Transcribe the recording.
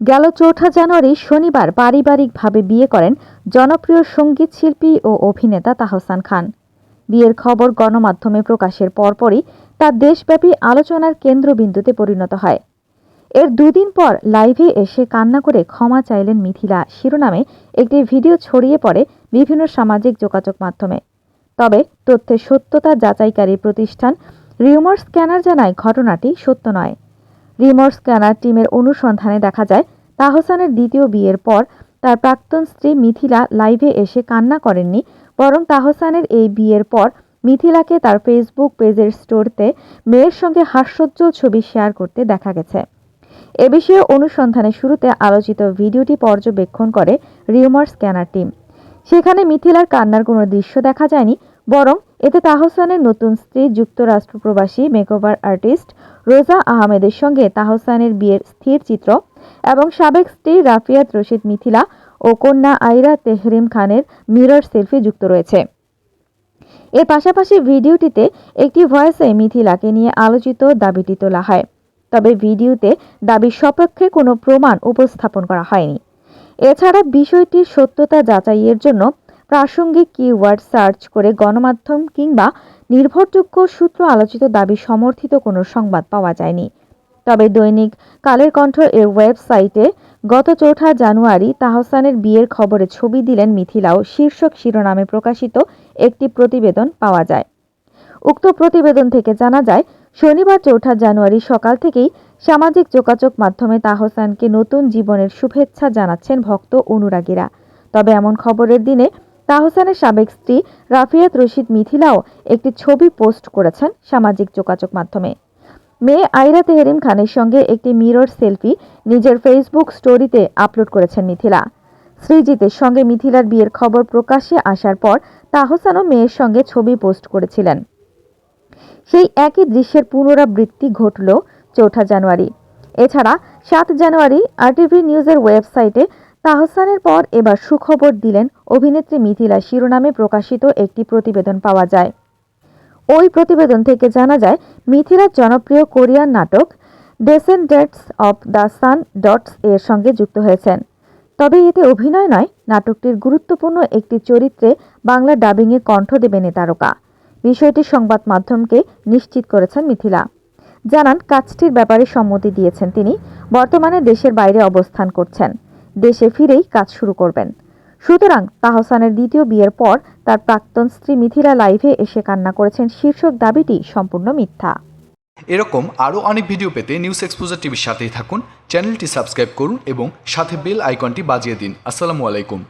গেল চৌঠা জানুয়ারি শনিবার পারিবারিকভাবে বিয়ে করেন জনপ্রিয় সংগীত শিল্পী ও অভিনেতা তাহসান খান। বিয়ের খবর গণমাধ্যমে প্রকাশের পরপরই তা দেশব্যাপী আলোচনার কেন্দ্রবিন্দুতে পরিণত হয়। এর দুদিন পর লাইভে এসে কান্না করে ক্ষমা চাইলেন মিথিলা। শিরোনামে একটি ভিডিও ছড়িয়ে পড়ে বিভিন্ন সামাজিক যোগাযোগ মাধ্যমে। তবে তথ্যের সত্যতা যাচাইকারী প্রতিষ্ঠান রিউমার স্ক্যানার জানায়, ঘটনাটি সত্য নয়। রিমোর স্ক্যানার টিমের অনুসন্ধানে দেখা যায়, তাহসানের দ্বিতীয় বিয়ের পর তার প্রাক্তন স্ত্রী মিথিলা লাইভে এসে কান্না করেননি, বরং তাহসানের এই বিয়ের পর মিথিলাকে তার ফেসবুক পেজের স্টোরতে মেয়ের সঙ্গে হাস্যোজ্জ্বল ছবি শেয়ার করতে দেখা গেছে। এ বিষয়ে অনুসন্ধানের শুরুতে আলোচিত ভিডিওটি পর্যবেক্ষণ করে রিউমার স্ক্যানার টিম। সেখানে মিথিলার কান্নার কোনো দৃশ্য দেখা যায়নি, বরং এতে তাহসানের নতুন স্ত্রী, যুক্তরাষ্ট্র প্রবাসী মেকওভার আর্টিস্ট রোজা আহমেদের সঙ্গে তাহসানের বিয়ের স্থির চিত্র এবং সাবেক স্ত্রী রাফিয়াত রশিদ মিথিলা ও কন্যা আইরা তেহরিম খানের মিরর সেলফি যুক্ত রয়েছে। এর পাশাপাশি ভিডিওটিতে একটি ভয়েসে মিথিলাকে নিয়ে আলোচিত দাবিটি তোলা হয়। তবে ভিডিওতে দাবির সপক্ষে কোনো প্রমাণ উপস্থাপন করা হয়নি। এছাড়া বিষয়টির সত্যতা যাচাইয়ের জন্য প্রাসঙ্গিক কিওয়ার্ড সার্চ করে গণমাধ্যম কিংবা নির্ভরযোগ্য সূত্র আলোচিত দাবি সমর্থিত কোনো সংবাদ পাওয়া যায়নি। তবে দৈনিক কালের কণ্ঠ এর ওয়েবসাইটে গত চৌঠা জানুয়ারি তাহসানের বিয়ের খবরে ছবি দিলেন মিথিলাও। শীর্ষক শিরোনামে প্রকাশিত একটি প্রতিবেদন পাওয়া যায়। উক্ত প্রতিবেদন থেকে জানা যায়, শনিবার চৌঠা জানুয়ারি সকাল থেকেই সামাজিক যোগাযোগ মাধ্যমে তাহসানকে নতুন জীবনের শুভেচ্ছা জানাচ্ছেন ভক্ত অনুরাগীরা। তবে এমন খবরের দিনে তাহসানের সাবেক স্ত্রী রাফিয়াত রশিদ মিথিলাও একটি ছবি পোস্ট করেছেন সামাজিক যোগাযোগ মাধ্যমে। মেয়ে আইরা তেহরিম খানের সঙ্গে একটি মিরর সেলফি নিজের ফেসবুক স্টোরিতে আপলোড করেছেন মিথিলা। শ্রীজিতের সঙ্গে মিথিলার বিয়ের খবর প্রকাশ্যে আসার পর তাহসানও মেয়ের সঙ্গে ছবি পোস্ট করেছিলেন। সেই একই দৃশ্যের পুনরাবৃত্তি ঘটল চৌঠা জানুয়ারি। এছাড়া সাত জানুয়ারি আরটিভি নিউজের ওয়েবসাইটে তাহসানের পর এবার সুখবর দিলেন অভিনেত্রী মিথিলা শিরোনামে প্রকাশিত একটি প্রতিবেদন পাওয়া যায়। ওই প্রতিবেদন থেকে জানা যায়, মিথিলার জনপ্রিয় কোরিয়ান নাটক ডেসেন্ডেন্টস অব দ্য সান ডটস এর সঙ্গে যুক্ত হয়েছেন। তবে এতে অভিনয় নয়, নাটকটির গুরুত্বপূর্ণ একটি চরিত্রে বাংলা ডাবিংয়ে কণ্ঠ দেবেন এ তারকা। বিষয়টি সংবাদ মাধ্যমকে নিশ্চিত করেছেন মিথিলা। জানান, কাজটির ব্যাপারে সম্মতি দিয়েছেন তিনি, বর্তমানে দেশের বাইরে অবস্থান করছেন। দেশে ফিরেই কাজ শুরু করবেন। সুতরাং তাহসানের দ্বিতীয় বিয়ের পর তার প্রাক্তন স্ত্রী মিথিলা লাইভে এসে কান্না করেছেন শীর্ষক দাবিটি সম্পূর্ণ মিথ্যা। এরকম আরও অনেক ভিডিও পেতে নিউজ এক্সপোজার টিভির সাথেই থাকুন, চ্যানেলটি সাবস্ক্রাইব করুন এবং সাথে বেল আইকনটি বাজিয়ে দিন। আসসালামু আলাইকুম।